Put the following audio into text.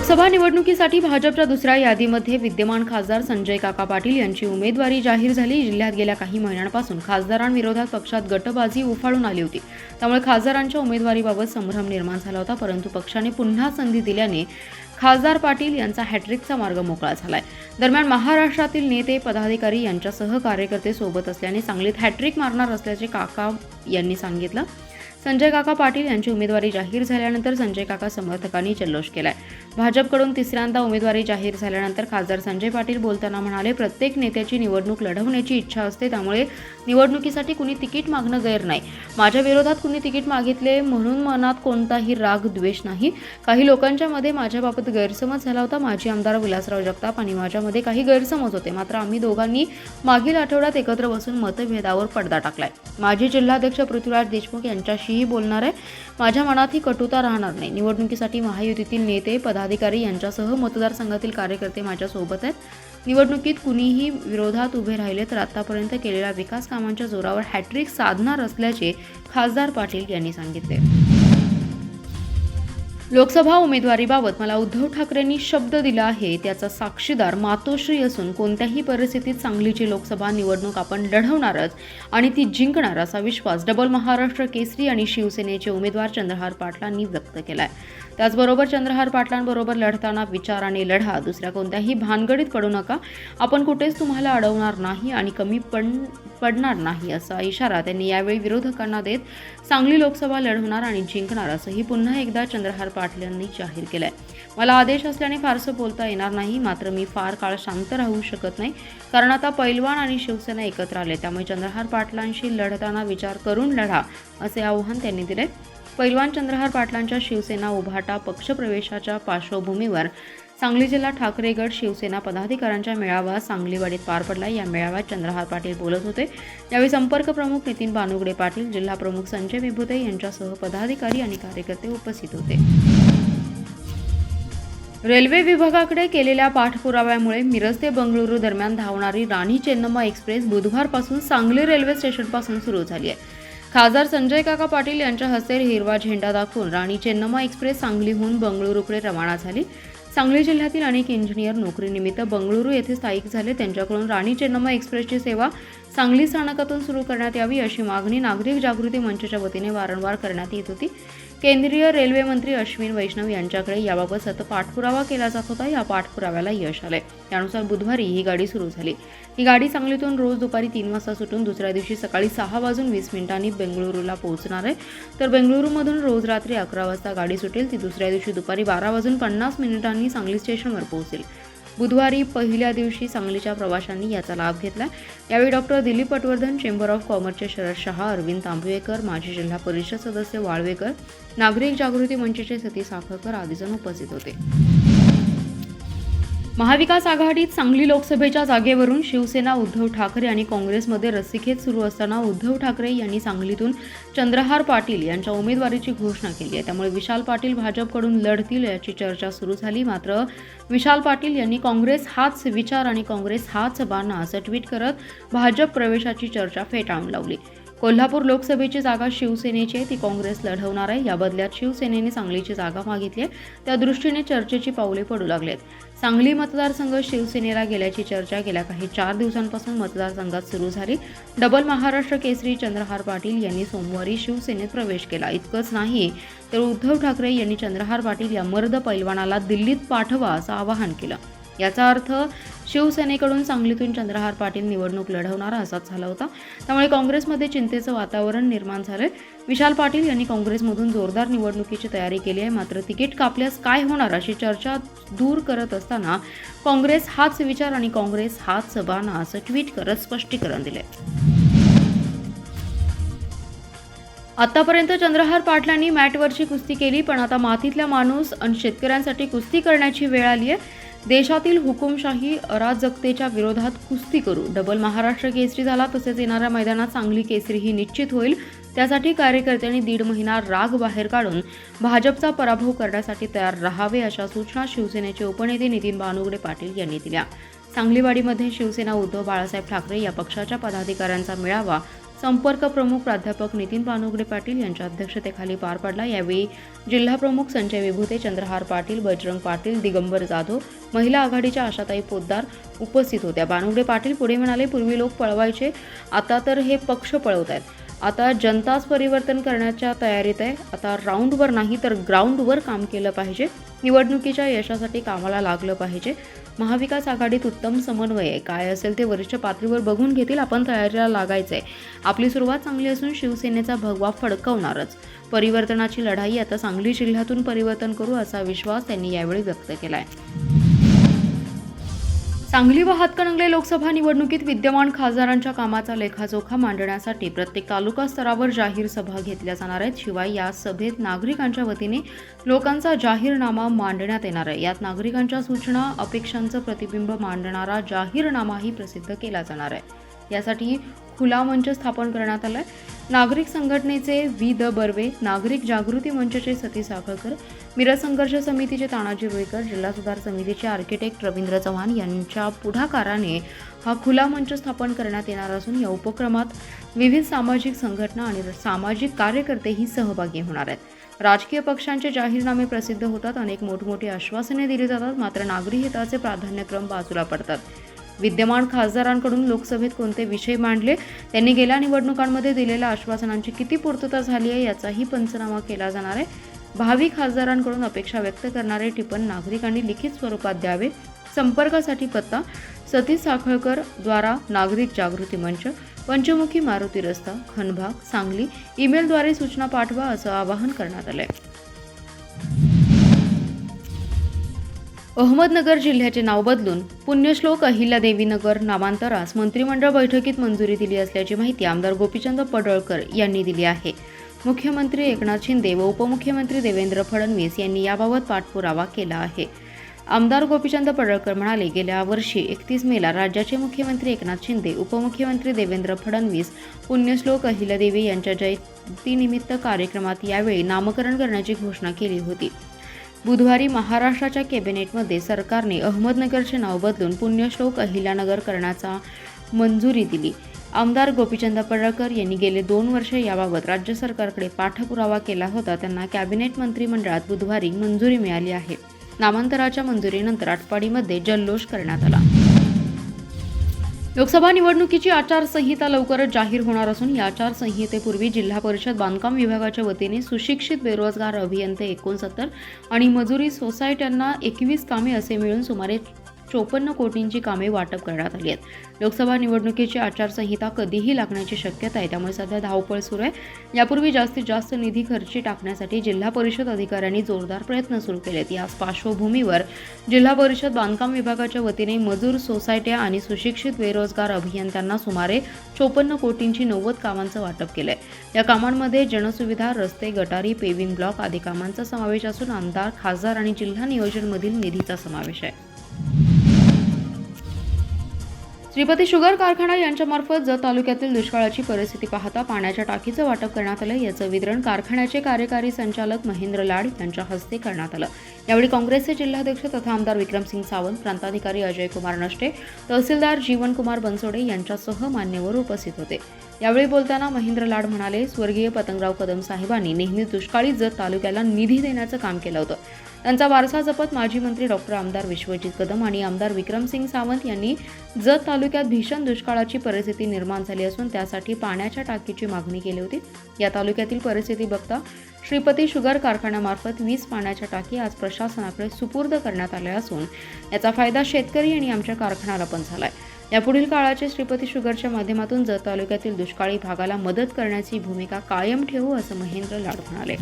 लोकसभा निवडणुकीसाठी भाजपच्या दुसऱ्या यादीमध्ये विद्यमान खासदार संजय काका पाटील यांची उमेदवारी जाहीर झाली. जिल्ह्यात गेल्या काही महिन्यांपासून खासदारांविरोधात पक्षात गटबाजी उफाळून आली होती. त्यामुळे खासदारांच्या उमेदवारीबाबत संभ्रम निर्माण झाला होता परंतु पक्षाने पुन्हा संधी दिल्याने खासदार पाटील यांचा हॅट्रिकचा मार्ग मोकळा झालाय. दरम्यान महाराष्ट्रातील नेते पदाधिकारी यांच्यासह कार्यकर्ते सोबत असल्याने सांगलीत हॅट्रिक मारणार असल्याचे काका यांनी सांगितलं. संजय काका पाटील यांची उमेदवारी जाहीर झाल्यानंतर संजय काका समर्थकांनी जल्लोष केलाय. भाजपकडून तिसऱ्यांदा उमेदवारी जाहीर झाल्यानंतर खासदार संजय पाटील बोलताना म्हणाले प्रत्येक नेत्याची निवडणूक लढवण्याची इच्छा असते त्यामुळे निवडणुकीसाठी कुणी तिकीट मागणं गैर नाही. माझ्या विरोधात कुणी तिकीट मागितले म्हणून मनात कोणताही राग द्वेष नाही. काही लोकांच्या मध्ये माझ्याबाबत गैरसमज झाला होता. माजी आमदार विलासराव जगताप आणि माझ्यामध्ये काही गैरसमज होते. मात्र आम्ही दोघांनी मागील आठवड्यात एकत्र बसून मतभेदावर पडदा टाकलाय. माजी जिल्हाध्यक्ष पृथ्वीराज देशमुख कोणाशीही बोलणार आहे माझ्या मनात ही कटुता राहणार नाही. निवडणुकीसाठी महायुतीतील नेते पदाधिकारी यांच्यासह मतदारसंघातील कार्यकर्ते माझ्यासोबत आहेत. निवडणुकीत कुणीही विरोधात उभे राहिले तर आतापर्यंत केलेल्या विकास कामांच्या जोरावर हॅट्रिक साधणार असल्याचे खासदार पाटील यांनी सांगितले. लोकसभा उमेदवारीबाबत मला उद्धव ठाकरेंनी शब्द दिला आहे. त्याचा साक्षीदार मातोश्री असून कोणत्याही परिस्थितीत सांगलीची लोकसभा निवडणूक आपण लढवणारच आणि ती जिंकणार असा विश्वास डबल महाराष्ट्र केसरी आणि शिवसेनेचे उमेदवार चंद्रहार पाटलांनी व्यक्त आहे त्याचबरोबर चंद्रहार पाटलांबरोबर लढताना विचाराने लढा. दुसऱ्या कोणत्याही भानगडीत पडू नका. आपण कुठेच तुम्हाला अडवणार नाही आणि कमी पण पडणार नाही असा इशारा त्यांनी यावेळी विरोधकांना देत सांगली लोकसभा लढवणार आणि जिंकणार असंही पुन्हा एकदा चंद्रहार पाटील यांनी जाहीर केलंय. मला आदेश असल्याने फारसं बोलता येणार नाही मात्र मी फार काळ शांत राहू शकत नाही कारण आता पैलवान आणि शिवसेना एकत्र आले त्यामुळे चंद्रहार पाटलांशी लढताना विचार करून लढा असे आव्हान त्यांनी दिले पैलवान चंद्रहार पाटलांच्या शिवसेना उभाटा पक्षप्रवेशाच्या पार्श्वभूमीवर सांगली जिल्हा ठाकरेगड शिवसेना पदाधिकाऱ्यांच्या मेळावा सांगलीवाडीत पार पडला. या मेळाव्यात चंद्रहार पाटील बोलत होते. यावेळी संपर्क प्रमुख नितीन बानुगडे पाटील जिल्हा प्रमुख संजय विभुते यांच्यासह पदाधिकारी आणि कार्यकर्ते उपस्थित होते. रेल्वे विभागाकडे केलेल्या पाठपुराव्यामुळे मिरज ते बंगळुरू दरम्यान धावणारी राणी चेन्नम्मा एक्सप्रेस बुधवारपासून सांगली रेल्वे स्टेशनपासून सुरू झाली आहे. खासदार संजय काका पाटील यांच्या हस्ते हिरवा झेंडा दाखवून राणी चेन्नम्मा एक्सप्रेस सांगलीहून बंगळुरूकडे रवाना झाली. सांगली जिल्ह्यातील अनेक इंजिनियर नोकरीनिमित्त बंगळुरू येथे स्थायिक झाले. त्यांच्याकडून राणी चेन्नम्मा एक्सप्रेसची सेवा सांगली स्थानकातून सुरू करण्यात यावी अशी मागणी नागरिक जागृती मंचच्या वतीने वारंवार करण्यात येत होती. केंद्रीय रेल्वे मंत्री अश्विन वैष्णव यांच्याकडे याबाबत सतत पाठपुरावा केला जात होता. या पाठपुराव्याला यश आलंय त्यानुसार बुधवारी ही गाडी सुरू झाली. ही गाडी सांगलीतून रोज दुपारी तीन वाजता सुटून दुसऱ्या दिवशी सकाळी सहा वाजून वीस मिनिटांनी बेंगळुरूला पोहोचणार आहे. तर बेंगळुरूमधून रोज रात्री अकरा वाजता गाडी सुटेल. ती दुसऱ्या दिवशी दुपारी बारा वाजून पन्नास मिनिटांनी सांगली स्टेशनवर पोहोचेल. बुधवारी पहिल्या दिवशी सांगलीच्या प्रवाशांनी याचा लाभ घेतला. यावेळी doctor Dilip Patwardhan chamber of कॉमर्सचे शरद शहा अरविंद तांबवेकर माजी जिल्हा परिषद सदस्य वाळवेकर नागरिक जागृती मंचचे सतीश साखरकर आदीजण उपस्थित होते. महाविकास आघाडीत सांगली लोकसभेच्या जागेवरून शिवसेना उद्धव ठाकरे आणि काँग्रेसमध्ये रस्सीखेच सुरू असताना उद्धव ठाकरे यांनी सांगलीतून चंद्रहार पाटील यांच्या उमेदवारीची घोषणा केली आहे. त्यामुळे विशाल पाटील भाजपकडून लढतील याची चर्चा सुरू झाली. मात्र विशाल पाटील यांनी काँग्रेस हाच विचार आणि काँग्रेस हाच बाणा असं ट्विट करत भाजप प्रवेशाची चर्चा फेटाळून लावली. कोल्हापूर लोकसभेची जागा शिवसेनेची आहे ती काँग्रेस लढवणार आहे. या बदल्यात शिवसेनेने सांगलीची जागा मागितली आहे. त्या दृष्टीने चर्चेची पावले पडू लागलेत. सांगली मतदारसंघ शिवसेनेला गेल्याची चर्चा गेल्या काही चार दिवसांपासून मतदारसंघात सुरू झाली. डबल महाराष्ट्र केसरी चंद्रहार पाटील यांनी सोमवारी शिवसेनेत प्रवेश केला. इतकंच नाही तर उद्धव ठाकरे यांनी चंद्रहार पाटील या मर्द पैलवानाला दिल्लीत पाठवा असं आवाहन केलं. याचा अर्थ शिवसेनेकडून सांगलीतून चंद्रहार पाटील निवडणूक लढवणारा असाच झाला होता. त्यामुळे काँग्रेसमध्ये चिंतेचं वातावरण निर्माण झालंय. विशाल पाटील यांनी काँग्रेसमधून जोरदार निवडणुकीची तयारी केली आहे. मात्र तिकीट कापल्यास काय होणार अशी चर्चा दूर करत असताना काँग्रेस हाच विचार आणि काँग्रेस हाच बाणा असं ट्विट करत स्पष्टीकरण दिलंय. आतापर्यंत चंद्रहार पाटलांनी मॅटवरची कुस्ती केली पण आता मातीतला माणूस आणि शेतकऱ्यांसाठी कुस्ती करण्याची वेळ आली आहे देशातील हुकुमशाही अराजकतेच्या विरोधात कुस्ती करू. डबल महाराष्ट्र केसरी झाला तसेच येणाऱ्या मैदानात चांगली केसरी ही निश्चित होईल. त्यासाठी कार्यकर्त्यांनी दीड महिना राग बाहेर काढून भाजपचा पराभव करण्यासाठी तयार राहावे अशा सूचना शिवसेनेचे उपनेते नितीन बानुगडे पाटील यांनी दिल्या. सांगलीवाडीमध्ये शिवसेना उद्धव बाळासाहेब ठाकरे या पक्षाच्या पदाधिकाऱ्यांचा मेळावा संपर्क प्रमुख प्राध्यापक नितीन पानोगडे पाटील यांच्या अध्यक्षतेखाली पार पडला. यावेळी जिल्हा प्रमुख संजय विभूते चंद्रहार पाटील बजरंग पाटील दिगंबर जाधव महिला आघाडीच्या आशाताई पोद्दार उपस्थित होत्या. बानुगडे पाटील पुढे म्हणाले पूर्वी लोक पळवायचे आता तर हे पक्ष पळवत आहेत आता जनताच परिवर्तन करण्याच्या तयारीत आहे. आता राऊंडवर नाही तर ग्राउंडवर काम केलं पाहिजे. निवडणुकीच्या यशासाठी कामाला लागलं पाहिजे. महाविकास आघाडीत उत्तम समन्वय आहे. काय असेल ते वरिष्ठ पातळीवर बघून घेतील. आपण तयारीला लागायचं आहे. आपली सुरुवात चांगली असून शिवसेनेचा भगवा फडकवणारच. परिवर्तनाची लढाई आता सांगली जिल्ह्यातून परिवर्तन करू असा विश्वास त्यांनी यावेळी व्यक्त केला आहे सांगली व हातकणंगले लोकसभा निवडणुकीत विद्यमान खासदारांच्या कामाचा लेखाजोखा मांडण्यासाठी प्रत्येक तालुका स्तरावर जाहीर सभा घेतल्या जाणार आहेत. शिवाय या सभेत नागरिकांच्या वतीने लोकांचा जाहीरनामा मांडण्यात येणार आहे. यात नागरिकांच्या सूचना अपेक्षांचं प्रतिबिंब मांडणारा जाहीरनामाही प्रसिद्ध केला जाणार आहे. यासाठी खुला मंच स्थापन करण्यात आलाय. नागरिक संघटनेचे वी द बर्वे नागरिक जागृती मंचचे सती साखळकर मिरज संघर्ष समितीचे तानाजी रुईकर जिल्हा सुधार समितीचे आर्किटेक्ट रवींद्र चव्हाण यांच्या पुढाकाराने हा खुला मंच स्थापन करण्यात येणार असून या उपक्रमात विविध सामाजिक संघटना आणि सामाजिक कार्यकर्तेही सहभागी होणार आहेत. राजकीय पक्षांचे जाहीरनामे प्रसिद्ध होतात अनेक मोठमोठी आश्वासने दिली जातात मात्र नागरी हिताचे प्राधान्यक्रम बाजूला पडतात. विद्यमान खासदारांकडून लोकसभेत कोणते विषय मांडले? त्यांनी गेल्या निवडणुकांमध्ये दिलेल्या आश्वासनांची किती पूर्तता झाली आहे याचाही पंचनामा केला जाणार आहे. भावी खासदारांकडून अपेक्षा व्यक्त करणारे टिपण नागरिकांनी लिखित स्वरूपात द्यावे. संपर्कासाठी पत्ता सतीश साखळकर द्वारा नागरिक जागृती मंच पंचमुखी मारुती रस्ता खनभाग सांगली. ईमेलद्वारे सूचना पाठवा असं आवाहन करण्यात आलं आहे अहमदनगर जिल्ह्याचे नाव बदलून पुण्यश्लोक अहिल्यादेवीनगर नामांतरास मंत्रिमंडळ बैठकीत मंजुरी दिली असल्याची माहिती आमदार गोपीचंद पडळकर यांनी दिली आहे. मुख्यमंत्री एकनाथ शिंदे व उपमुख्यमंत्री देवेंद्र फडणवीस यांनी याबाबत पाठपुरावा केला आहे. आमदार गोपीचंद पडळकर म्हणाले गेल्या वर्षी एकतीस मेला राज्याचे मुख्यमंत्री एकनाथ शिंदे उपमुख्यमंत्री देवेंद्र फडणवीस पुण्यश्लोक अहिल्यादेवी यांच्या जयंतीनिमित्त कार्यक्रमात यावेळी नामकरण करण्याची घोषणा केली होती. बुधवारी महाराष्ट्राच्या कॅबिनेटमध्ये सरकारने अहमदनगरचे नाव बदलून पुण्यश्लोक अहिल्यानगर करण्याचा मंजुरी दिली. आमदार गोपीचंद पडळकर यांनी गेले दोन वर्ष याबाबत राज्य सरकारकडे पाठपुरावा केला होता. त्यांना कॅबिनेट मंत्रिमंडळात बुधवारी मंजुरी मिळाली आहे. नामांतराच्या मंजुरीनंतर आटपाडीमध्ये जल्लोष करण्यात आला. लोकसभा निवडणुकीची आचारसंहिता लवकरच जाहीर होणार असून या आचारसंहितेपूर्वी जिल्हा परिषद बांधकाम विभागाच्या वतीने सुशिक्षित बेरोजगार अभियंते एकोणसत्तर आणि मजुरी सोसायट्यांना एकवीस कामे असे मिळून सुमारे चोपन्न कोटींची कामे वाटप करण्यात आली आहेत. लोकसभा निवडणुकीची आचारसंहिता कधीही लागण्याची शक्यता आहे. त्यामुळे सध्या धावपळ सुरू आहे. यापूर्वी जास्तीत जास्त निधी खर्ची टाकण्यासाठी जिल्हा परिषद अधिकाऱ्यांनी जोरदार प्रयत्न सुरू केलेत. याच पार्श्वभूमीवर जिल्हा परिषद बांधकाम विभागाच्या वतीने मजूर सोसायट्या आणि सुशिक्षित बेरोजगार अभियंत्यांना सुमारे चोपन्न कोटींची नव्वद कामांचं वाटप केलंय. या कामांमध्ये जनसुविधा रस्ते गटारी पेविंग ब्लॉक आदी कामांचा समावेश असून आमदार खासदार आणि जिल्हा नियोजनमधील निधीचा समावेश आहे. श्रीपती शुगर कारखाना यांच्यामार्फत जत तालुक्यातील दुष्काळाची परिस्थिती पाहता पाण्याच्या टाकीचं वाटप करण्यात आलं. याचं वितरण कारखान्याचे कार्यकारी संचालक महेंद्र लाड यांच्या हस्ते करण्यात आलं. यावेळी काँग्रेसचे जिल्हाध्यक्ष तथा आमदार विक्रमसिंग सावंत प्रांताधिकारी अजय कुमार नष्टे तहसीलदार जीवनकुमार बनसोडे यांच्यासह मान्यवर उपस्थित होते. यावेळी बोलताना महेंद्र लाड म्हणाले स्वर्गीय पतंगराव कदम साहेबांनी नेहमी दुष्काळी जत तालुक्याला निधी देण्याचं काम केलं होतं. त्यांचा वारसा जपत माजी मंत्री डॉक्टर आमदार विश्वजित कदम आणि आमदार विक्रमसिंग सावंत यांनी जत तालुक्यात भीषण दुष्काळाची परिस्थिती निर्माण झाली असून त्यासाठी पाण्याच्या टाकीची मागणी केली होती. या तालुक्यातील परिस्थिती बघता श्रीपती शुगर कारखान्यामार्फत वीस पाण्याच्या टाकी आज प्रशासनाकडे सुपूर्द करण्यात आल्या असून याचा फायदा शेतकरी आणि आमच्या कारखान्याला पण झाला आहे यापुढील काळाचे श्रीपती शुगरच्या माध्यमातून जत तालुक्यातील दुष्काळी भागाला मदत करण्याची भूमिका कायम ठेवू असं महेंद्र लाड म्हणाले.